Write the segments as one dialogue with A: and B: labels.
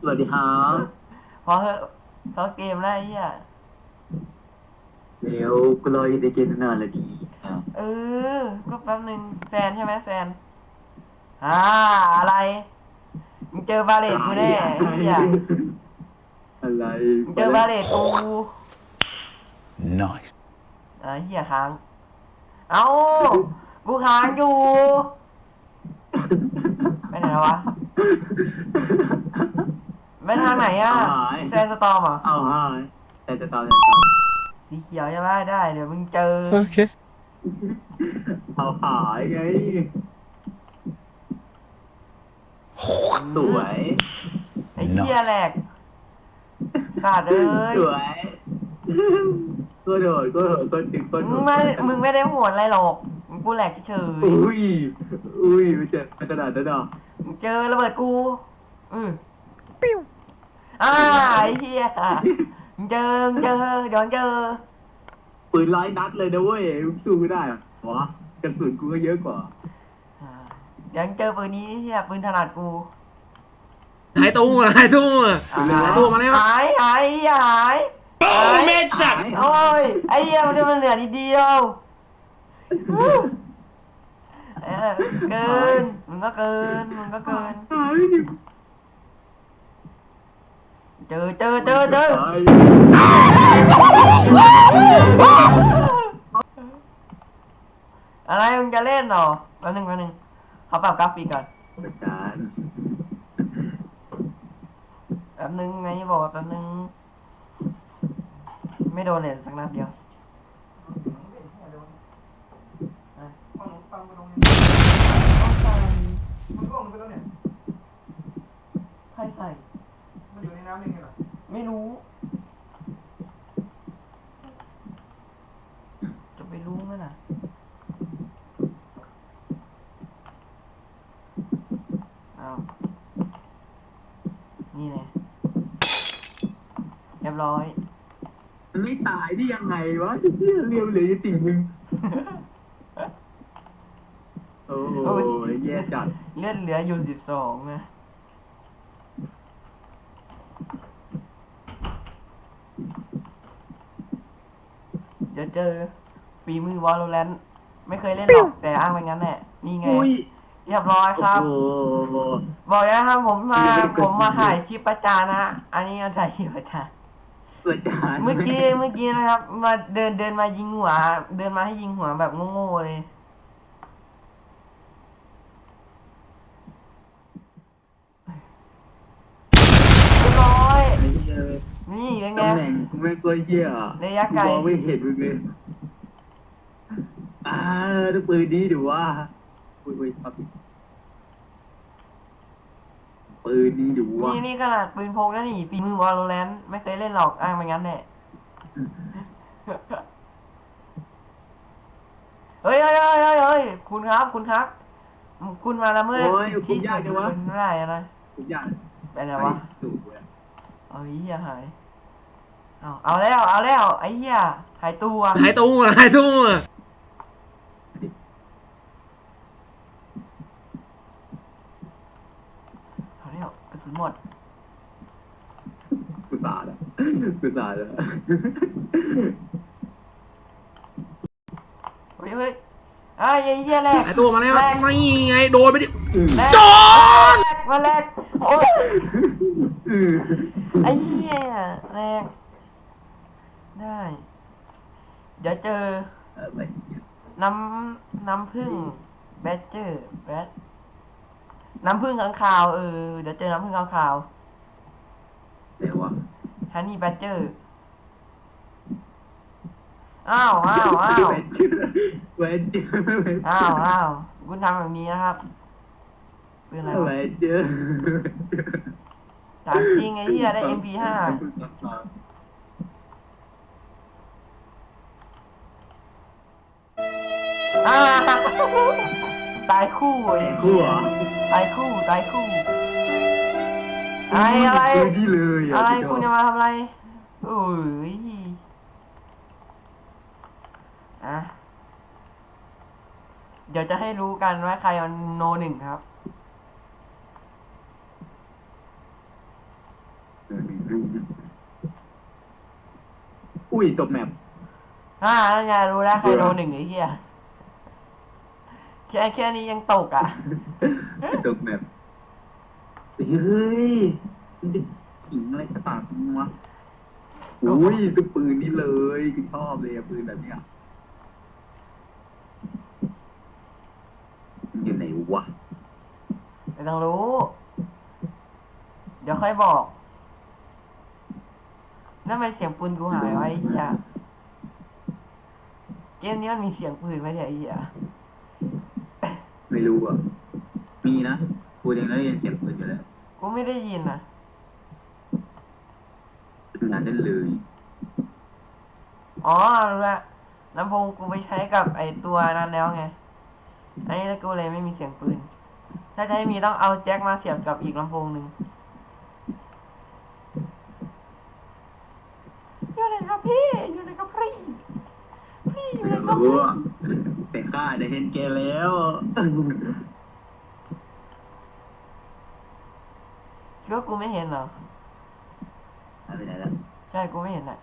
A: สวัสดีครับ
B: พอเหอะเขาเกมแล้วไอ้เหี้ย
A: เดี๋ยวกูรออยู่ในเกมตั้งนานแล้วดี
B: เออ ก็แป๊บนึงแซนใช่ไหมแซนอ่าอะไรมึงเจอบาเลตกูแน่ไอ้เหี้ย
A: อะไร
B: มึงเจอบาเลตกู
C: Nice.
B: อ่าเหี้ยค้าง เอ้ากูค้างอยู่ไปไหนแล้ววะ ไปทางไหนอะแซนสตอมเหรอ
A: เอาฮะแต่จะตอนแต่จะตอน
B: สีเขียวใช่ไหมได้เดี๋ยวมึงเจอ
C: Okay.
A: เอาหายไงสวย
B: ไอ้เหี้ยแหลกขาดเอ้ย
A: สวยก็โดดก็โดดก็ติดก็โด
B: มึง
A: ด
B: ไม่มึงไม่ได้โหวดอะไรหรอกมึงกูแหลกเฉย
A: อุ้ยอุ้ยไม่เจ็บขนาดนั้นหรอ
B: ๆมึงเจอระเบิดกูอือปิ้ว อ่าไอ้เหี้ยมึงเจอมึงเจอเดี๋ยวมึงเจอ
A: ปืนร้อยนัดเลยนะเว้ยมึงสู้ไม่ได้หรอวะกระสุนกูก็เยอะกว่า
B: อ่าเดี๋ยวมึงเจอปืนนี้ไอ้เหี้ยปืนถนัดกู
D: หายตัวหายตัว
B: อะ
D: หายตัวมาแล้ว
B: หายหายหายหาย
D: เม็ดสัตว์
B: โอ้ยไอ้เหี้ยมันจะมันเหลือนิดเดียวเออเกินมึงก็เกินมึงก็เกิน
A: หายดิ
B: เจอเจอเจอเจอ
A: หาย
B: อะไรมึงจะเล่นเหรอแป๊บนึงแป๊บนึงเขาปรับกราฟิกก่อน
A: อาจารย์
B: แป๊บนึงไงบอกว่าแป๊บนึง ไม่โดนเลยสักนัดเดียวอะต้องใส่ใครใส่
E: มั นอยู่ในน้ำยังไงล่ะ
B: ไม่รู้ จะไปรู้ไหมล่ะเอานี่เลยเรียบร้อย
A: มันไม่ตายได้ยังไงวะเชี่ยเรียวเหลยติ่งมึงโอ้โหแย่จัด
B: เลือดเหลืออยู่สิบสองนะ เดี๋ยวเจอฝีมือวอลโลแรนไม่เคยเล่นหรอกแต่อ้างไปงั้นแหละนี่ไง
A: อุ้ย
B: เรียบร้อยครับ
A: โอ้โห
B: บอกนะครับผมมา
A: ไม่ได้กด
B: ผมมาถ่ายคลิปประจานนะฮะอันนี้มาถ่ายคลิปประจาน
A: อาจารย์
B: เมื่อกี้เมื่อกี้นะครับ มาเดินเดินมายิงหัว เดินมาให้ยิงหัวแบบโง่ๆเลย เรียบร้อย นี่เป็นไง
A: ตำแหน่งกูไม่กลัวเหี้ย
B: ระยะไกล
A: มองไม่เห็นมึงเลยอ่าดูปืนนี้ดูว่าอุ้ยอุ้ยครับปืนนี้ดูว่า
B: นี่นี่ขนาดปืนพกแล้วนี่ฝีมือวอลโลแรนไม่เคยเล่นหรอกอ้างไปงั้นแหละเฮ้ยเฮ้ยเฮ้ยเฮ้ยเฮ้ยคุณครับ คุณครับ คุณมาละเมิด
A: โอ้ย
B: สิทธิ
A: คุณยากจังวะ
B: ส่นบุคคลไม่ได้นะ
A: ทุกอย่าง
B: เป็นไงวะ
A: สูงเลย
B: เอาไอ้เหี้ยหายเอาเอาแล้วเอาแล้วไอ้เหี้ยหายตัว
D: หายตัวหายตัว
B: เอาแล้วกระสุนหมด
A: กุศลอะกุศลอะ
B: เฮ้ยเฮ้ย ไอ้ไอ้เหี้ยแรก
D: หายตัวมาแล้ว
B: แรก
D: นี่ไงโดนไปดิ
A: อืม
B: แรก
D: จอน
B: แรกมาแรกโอ้ย
A: อืม
B: ไอ้เหี้ยแรกได้ เดี๋ยวเจอ
A: เออไป
B: น้ำน้ำผึ้งแบดเจอร์แบดน้ำผึ้งข้างคาวเออเดี๋ยวเจอน้ำผึ้งข้างคาว
A: เดี๋ยววะ
B: ฮันนี่แบดเจอร์ อ้าวอ้าวอ้าว
A: เวนเจอร์เวนเจอร์เวนเจอร์
B: อ้าวอ้าวคุณทำแบบนี้นะครับเป็นอะไร
A: เว
B: วะ
A: นเจอร์
B: ถามจริงไอ้เหี้ยได้ MP5 อ่าตายคู่ไอ้
A: คู่
B: เหี้
A: เห
B: ย
A: รอ
B: ตายคู่ตายคู่อะไรอะไร
A: นี่เลย
B: อะไรคุณจะมาทำอะไรอุ้ย อะเดี๋ยวจะให้รู้กันว่าใครมันโนหนึ่งครับ
A: อุ้ยตกแมป
B: อ่านั่นไงรู้แล้วใครโดนหนึ่งไอ้เหี้ยแค่แค่นี้ยังตกอะ
A: ตกแมปเฮ้ยมันจะขิงอะไรกระตากมึงวะอุ้ยตัวปืนนี่เลยกูชอบเลยอะปืนแบบเนี้ยมัน อยู่ไหนวะ
B: ไม่ต้องรู้ เดี๋ยวค่อยบอกนั่นเป็นเสียงปืนกูหายไว้ไอ้เหี้ยเกมนี้มันมีเสียงปืนไหมเนี่ยไอ้เหี้ย
A: ไม่รู้อะ มีนะกูยังได้ยินเสียงปืนอยู่แล้ว
B: กูไม่ได้ยินนะ
A: งานได้เลย
B: อ๋อรู้ละลำโพงกูไปใช้กับไอตัวนั้นแล้วไง อันนี้แล้วกูเลยไม่มีเสียงปืน ถ้าจะให้มีต้องเอาแจ็คมาเสียบกับอีกลำโพงหนึ่งอยู่ไหนครับพี่ อยู่ไหนครับพี่ พี่อยู่ไหนครับ
A: รู้
B: พี่
A: อะแต่ข้าได้เห็นแกแล้ว
B: คิดว่ากูไม่เห็นเหรอ
A: หายไปไหนแล้ว
B: ใช่กูไม่เห็นอะ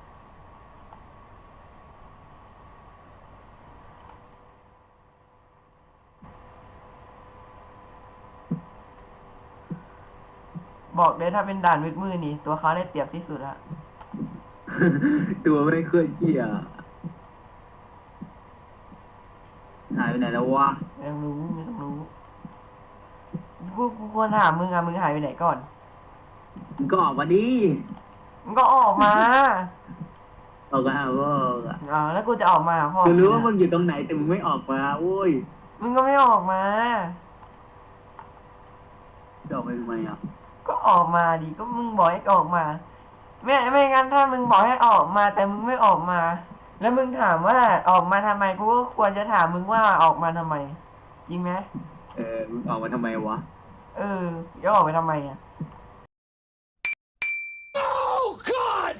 B: บอกเลยถ้าเป็นด่านมืดมืดๆนี่ ตัวเขาได้เปรียบที่สุดละ
A: ตัวไม่เคยเชี่ยหายไปไหนแล้ววะ
B: ไม่ต้องรู้ไม่ต้องรู้กูกูควรถามมึงอะมึงหายไปไหนก่อน
A: มึงก็ออกมาดิ
B: มึงก็ออกมา
A: ออกมาหาพ่ออะ
B: อ๋อแล้วกูจะออกมาหาพ่อ
A: กูรู้ว่ามึงอยู่ตรงไหนแต่มึงไม่ออกมาโว้ย
B: มึงก็ไม่ออกมา
A: จะออกไปทำไมอะ
B: ก็ออกมาดิก็มึงบอกให้ออกมาไม่ไม่งั้นถ้ามึงบอกให้ออกมา แต่มึงไม่ออกมา แล้วมึงถามว่าออกมาทำไมกูก็ควรจะถามมึงว่าออกมาทำไม จริงไหม
A: เออมึงออกมาทำไมวะ
B: เออจะออกไปทำไมอะ
C: Oh, God!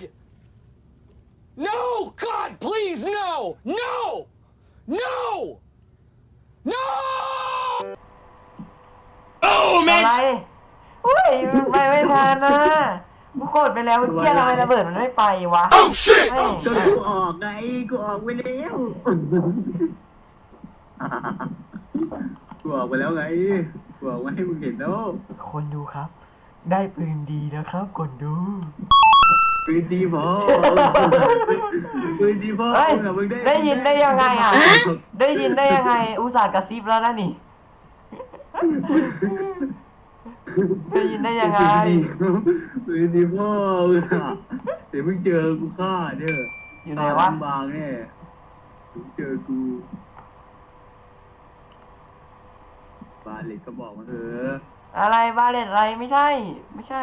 C: No! God, please, no! No! No! No!
B: อะไรอุ้ ยมันไปไม่ทันนะกูกดไปแล้วเมื่อกี้ทำไมระเบิดมันไม่ไปวะ
C: Oh, shit!
B: แม่ง
A: ก็กูออกไงกูออกไปแล้วกูออกไปแล้วไงกูออกมาให้มึงเห็นแล้ว
B: คนดูครับ ได้ปืนดีนะครับคนดู
A: ปืนดีพอปืนดีพอ
B: เฮ้ย
A: มึงอะมึง
B: ได้ยินได้ยังไงอะได้ยินได้ยังไง อุตส่าห์กระซิบแล้วนะนี่ ได้ยินได้ยังไง
A: ปืนดีพ่อมึงอะเดี๋ยวมึงเจอกูฆ่าเด้อ
B: อยู่ไหนวะ
A: บางแน่มึงเจอกูบาเล็กก็บอกมาเถอะ
B: อะไรบาเลตอะไรไม่ใช่ ไม่ใช่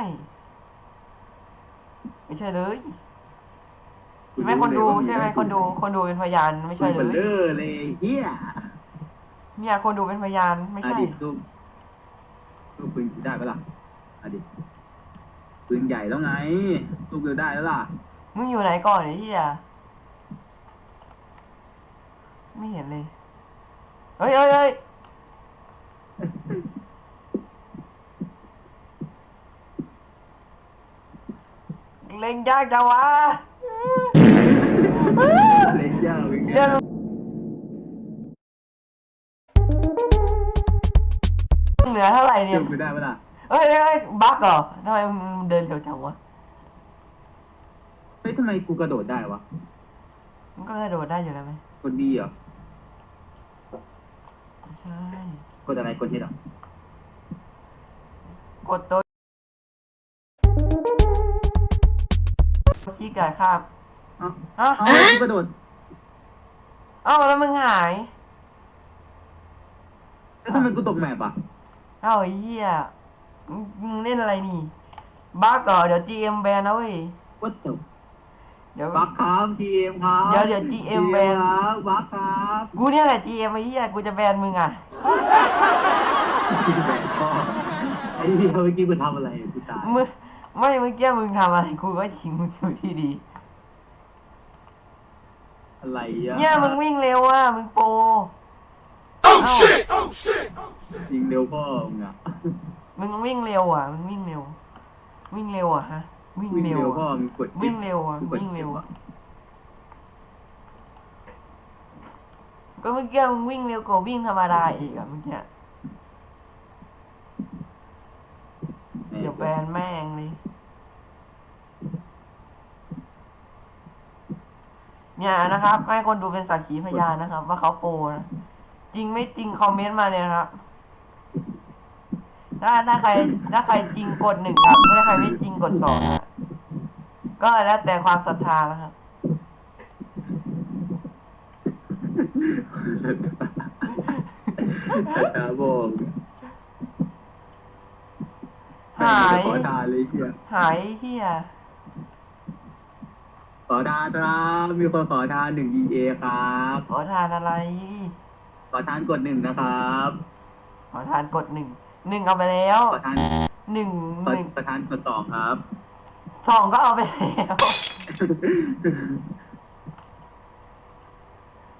B: ไม่ใช่เลยใช่ไหมคนดูใช่ไหมคนดูคนดูเป็นพยานไม่ใช่เล
A: มัน
B: ย
A: เด้อเลยเฮีย
B: เนี่ยคนดูเป็นพยานไม่
A: อ
B: ใช่
A: ดีต สู้สู้ปืนกูได้ปะล่ะอดีตปืนใหญ่แล้วไงสู้กูได้แล้วล่ะ
B: มึงอยู่ไหนก่อนไอ้เหี้ยไม่เห็นเลย เฮ้ยเฮ้ยเฮ้ยเล่นยากจังวะ
A: เล่นยากเป็นไง
B: เดี๋ยวเลือเท่าไหร่เนี่ย
A: สู้กูได้ปะล่ะ
B: เฮ้ยเฮ้ยเฮ้ยบั๊กเหรอทำไมมึงเดินเร็วจังวะ
A: เฮ้ยทำไมกูกระโดดได้วะ
B: มันก็กระโดดได้อยู่แล้วไหม
A: คนดีเหรอ
B: ไม่ใช่
A: กดอะไรกดเฮ็ดเหรอ ก
B: ดตัวชี้กายข้าม
A: เอ้า
B: เอ้า
A: เอ้ากูกระโดด
B: เอ้าแล้วมึงหาย
A: แล้วทำไมกูตกแมปอะ
B: เอ้าไอ้เหี้ยมึงมึงเล่นอะไรนี่บั๊กเหรอเดี๋ยว GM แบนนะเว้ย
A: วัดตก
B: เดี๋ยว
A: บักครับทีเอ็มครับ
B: เดี๋ยวเดี๋ยว GM แบน
A: ครับบักครับ
B: กูเนี่ยแหละ GM ไอ้เหี้ยกูจะแบนมึงอะ
A: พ่อไอ้เหี้ยเมื่อกี้กูทำอะไรกูตาย
B: มึงไม่เมื่อกี้มึงทำอะไรกูก็ยิงมึงอยู่ที่ดี
A: อะไรอะ
B: เนี่ยมึงวิ่งเร็วอะมึงโปร
C: Oh, shit! Oh, shit!
A: ยิงเร็วพ่อมึงอะ
B: มึงวิ่งเร็วอะมึงวิ่งเร็ว วิ่งเร็วอะฮะ วิ่ง
A: วิ่ง
B: เร็ว
A: เร็วพ่อ
B: อะ
A: มึงกด
B: วิ่งเร็วอะ
A: มึกด
B: วิ่งเร็ว
A: จ็บ
B: อะ
A: อะ
B: ก็เมื่อกี้มึงวิ่งเร็วกว่าวิ่งธรรมดาอีกอะเมื่อกี้
A: แม่
B: เดี๋ยวแบนแม่งเลยเนี่ยนะครับให้คนดูเป็นสักขีพยานนะครับ ว่าเขาโปรนะจริงไม่จริงคอมเมนต์มาเลยนะครับ ถ้าถ้าใครถ้าใครจริงกดหนึ่งครับถ้าใครไม่จริงกดสองอะก็แล้วแต่ความศรัทธานะครับ
A: ตาบอก
B: หาย
A: ขอทานเลยเชีย
B: หายเฮีย
A: ขอทานครับมีคนขอทานหนึ่ง EA ครับ
B: ขอทานอะไร
A: ขอทานกดหนึ่งนะครับ
B: ขอทานกดหนึ่ง หนึ่งเอาไปแล้ว
A: ขอทาน
B: หนึ่ง
A: ขอ
B: หนึ่ง
A: ขอทานกดสองครับ
B: สองก็เอาไปแล้ว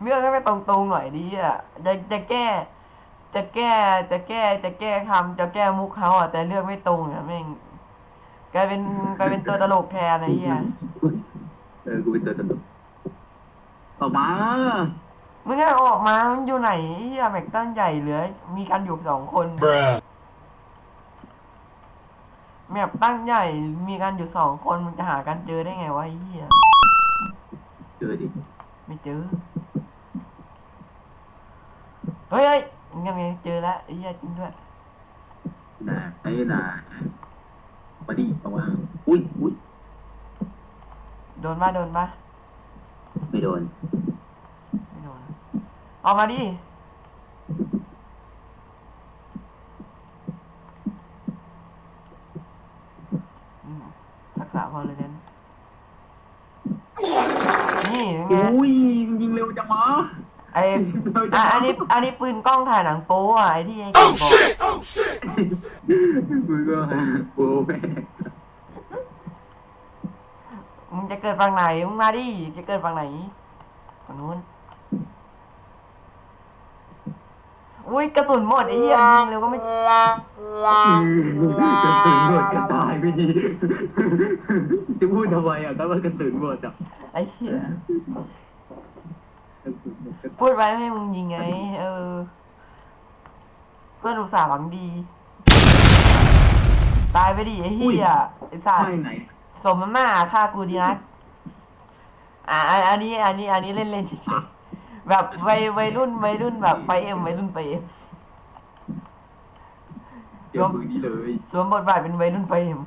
B: เรื่องให้ไปตรงๆหน่อยดีอะจะจะแก้ จะแก้ จะแก้ จะแก้คำจะแก้มุกเขาอะแต่เลือกไม่ตรงอะแม่งกลายเป็นกลายเป็นตัวตลกแทนไอ้เหี้ย
A: เออกูเป็นตัวตลกออกมา
B: มึงก็ออกมามันอยู่ไหนไอ้เหี้ยแม็กตันใหญ่เหลือ มีกันอยู่สองคน
C: Bruh.
B: แมปตั้งใหญ่มีกันอยู่สองคนมันจะหากันเจอได้ไงวะไอ้เหี้ย
A: เจอดิ
B: ไม่เจอเฮ้ยเฮ้ยยังไงเจอแล้วไอ้เหี้ยจริงด้วย
A: น่าไอ้น่ามาดิเอาว่าอุ้ยอุ้ย
B: โดนปะโดนปะ
A: ไม่โดน
B: ไม่โดนออกมาดิอืมทักษะพอเลยนั้นนี่เป็นไง
A: อุ้ยยิงเร็วจังวะ
B: ไอ อะอันนี้อันนี้ปืนกล้องถ่ายหนังโป๊อะไอที่ไอ้เก่ง
C: Oh
B: บอก
C: shit! Oh shit!
A: กูก็หาโอ้แม่
B: มึงจะเกิดฝั่งไหนมึงมาดิจะเกิดฝั่งไหนฝั่งนู้นอุ้ยกระสุนหมดไอ้เหี้ยยิงเร็วก็ไม่
A: จะตื่นหมดก็ตายไม่ดีจะพูดทำไมอะก็ว่ากระตื่นหมดอะ
B: ไอ้เหี้ย พูดไปไม่ให้มึงยิงไง เออ เพื่อนอุตส่าห์หวังดี ตายไปดิไอ้เหี้ยไอ้สัตว์
A: ไม่ไหน
B: สมน้ำหน้าฆ่ากูดีนักอะอันอันนี้ อันนี้ อันนี้เล่นเล่นเฉยๆแบบวัยวัยรุ่นวัยรุ่นแบบไฟเอ็มวัยรุ่นไฟเอ็ม
A: เจอมือนี้เลย
B: สวมบทบาทเป็นวัยรุ่นไฟเอ็ม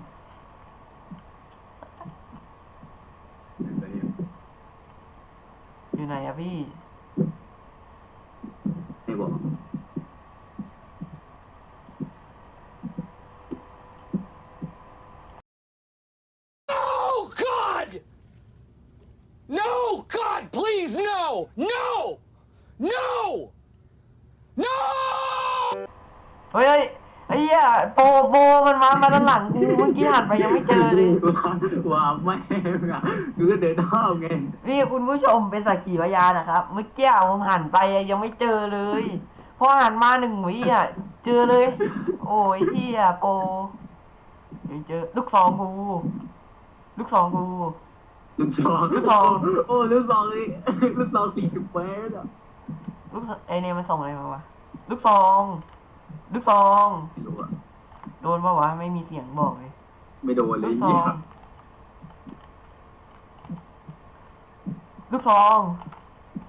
B: อยู่ไหนอะพี่
A: ไม่บอก
C: Oh God! No! God, please, no! No! No! No!
B: เฮ้ยเฮ้ย ไอ้เหี้ยโปโปมันมามาด้านหลังกูเมื่อกี้หันไปยังไม่เจอเลย
A: ว่าแม่งอะกูก็เดินท่ามไง
B: นี่คุณผู้ชมเป็นสักขีพยานนะครับ เมื่อกี้ผมหันไปยังไม่เจอเลยพอหันมาหนึ่งวิอะ เจอเลย โอ้ยเฮียโปยังเจอ ลูกซองกูลูกซองกู
A: ลูกซอง
B: ลูกซอง
A: โอ้ลูกซองเลยลูกซองสี่สิบเมตรอะ
B: ลูกซองไอเนี่ยมันส่งอะไรมาวะลูกซอง ลูกซอง
A: ไม่รู้อะ
B: โดนปะวะไม่มีเสียงบอกเลย
A: ไม่โดนเล
B: ลู
A: ย
B: กซอ
A: เนี่ย
B: ง ลูกซอง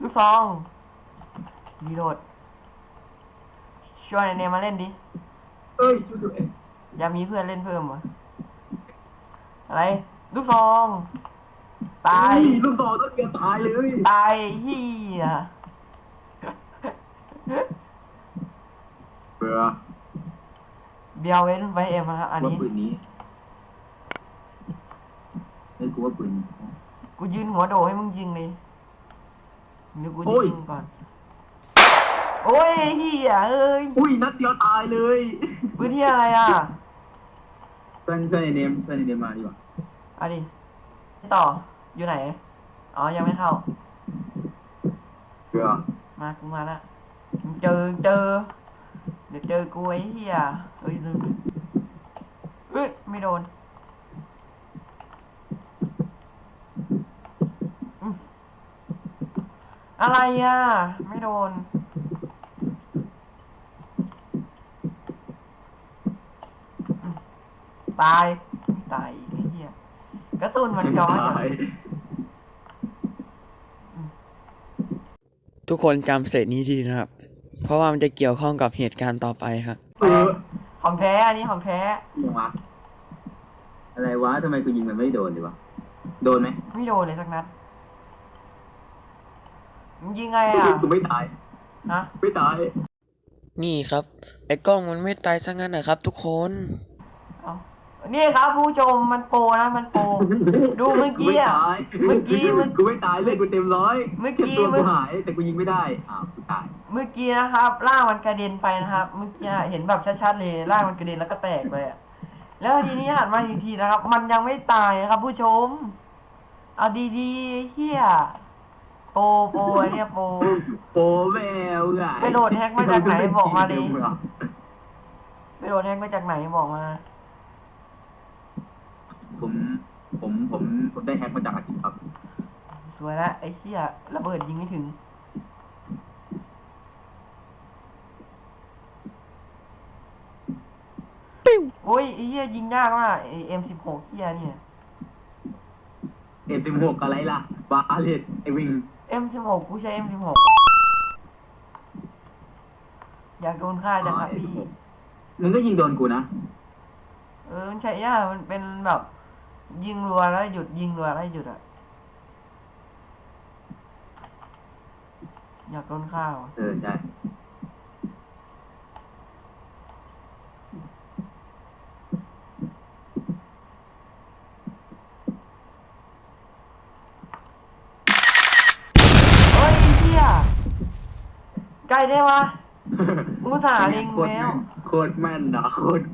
B: ลูกซองรีโหลดชวนไอเนี่ยมาเล่นดิ
A: เอ้ยช่วยด้วย
B: อยากมีเพื่อนเล่นเพิ่มวะอะไร ลูกซอง ตาย
A: เฮ้ลูกซองต้องเกียตายเลย
B: ตายเฮีย
A: เบื่อ
B: เบียวเว้นไว้เอ็มนะครับอัน
A: ว่า
B: นี้
A: ปืนนี้เฮ้ยกูว่าปืน
B: กูยืนหัวโดให้มึงยิงเลยเดี๋ยวกู
A: โอ้ย
B: ยิงก่อน โอ้ยเฮียเอ้ย
A: อุ้ยนัดเดียวตายเลย
B: พื้นที่อะไรอะ
A: เพื่อนเพื่อนไอเนมเพื่อนไอเนมมาดีกว่า
B: เอะดิต่ออยู่ไหนอ๋อยังไม่เข้า
A: เบื่อ
B: มากูมาละมึงเจอเจอเี๋ยวเจอกูไอ้เหี้ยเอ้ยลืมเอ้ยไม่โดนอะไรอะ ไม่โดน ตายตายไอ้เหี้ยกระสุนมันน้อยอะ
F: ทุกคนจำเศษนี้ดีนะครับ เพราะว่ามันจะเกี่ยวข้องกับเหตุการณ์ต่อไปครับ
A: เออ
B: ของแท้อันนี้ของแท้
A: ยังวะอะไรวะทำไมกูยิงมันไม่โดนดีวะ โดนไหม
B: ไม่โดนเลยสักนัดมึงยิงไงอะ
A: กูไม่ตาย
B: ฮะ
A: ไม่ตาย
F: นี่ครับ ไอ้กล้องมันไม่ตายซะงั้นนะครับทุกคน
B: เอา นี่ครับผู้ชมมันโปรนะมันโปรดูเมื่อกี้อะ
A: ไม่ตาย
B: เมื่อกี้เมื่อ
A: กูไม่ตายเลยกูเต็มร้อย
B: เมื่อกี้
A: ตัว
B: เมื่
A: กู
B: อ
A: หายแต่กูยิงไม่ได้อ้าวกูตาย
B: เมื่อกี้นะครับร่างมันกระเด็นไปนะครับ เมื่อกี้เห็นแบบชัดๆเลยร่างมันกระเด็นแล้วก็แตกไปอะแล้วทีนี้หันมาอีกทีนะครับ มันยังไม่ตายนะครับ ผู้ชมเอาดีๆเฮียโปรโปรไอ้เนี่ยโปร
A: โปแมวไง
B: ไปโหลดแฮกมาจากไหนบอกมาดิ ไปโดนแทงมาจากไหนบอกมา
A: ผมผมผมผมได้แฮกมาจากอาทิตย์ครับ
B: สวยละไอ้เหี้ยระเบิดยิงไม่ถึงโอ้ยไอ้เหี้ยยิงยากมากไอ้เอ็มสิบหกเหี้ยเนี่ย
A: เอ็มสิบหกอะไรล่ะบาเลตไอวิง
B: เอ็มสิบหกกูใช้เอ็มสิบหกอยากโดนฆ่าจังครับพี่
A: มึงก็ยิงโดนกูนะ
B: เออมันใช้ยากมันเป็นแบบ ยิงรัวแล้วหยุดยิงรัวแล้วหยุดอะ อยากโดนฆ่าว่ะ
A: เออใช่
B: เฮ้ยไอ้เหี้ยไกลได้วะกูอุตส่าห์เล็ง
A: โคตร
B: แล้ว
A: โคตรแม่นนะโคตร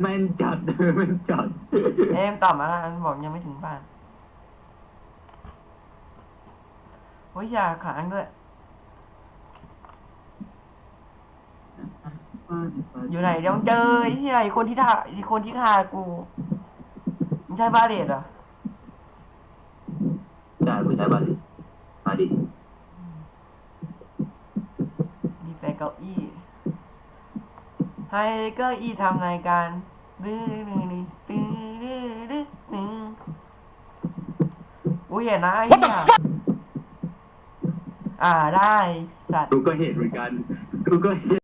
A: แม่นจัด แม่นจัด
B: เอ็มต่ำมาแล้วอันบอกยังไม่ถึงบ้านโอ้ยอยาขานด้วย อยู่ไหนเดี๋ยวเจอไอ้ที่ไหนคนที่ท่าไอ้คนที่ฆ่ากูมันใช่บาเดตเหรอ
A: ใช่กูใช้บาลีมาดิ
B: มีแต่เก้าอี้ ให้เก้าอี้ทำรายการดื้อดื้อดื้อดื้อดื้อดื้อดื้อ อุ้ยอย่านะไอ้เนี่ยอ่าได้สัตว์
A: กูก็เห็นเหมือนกัน กูก็เห็น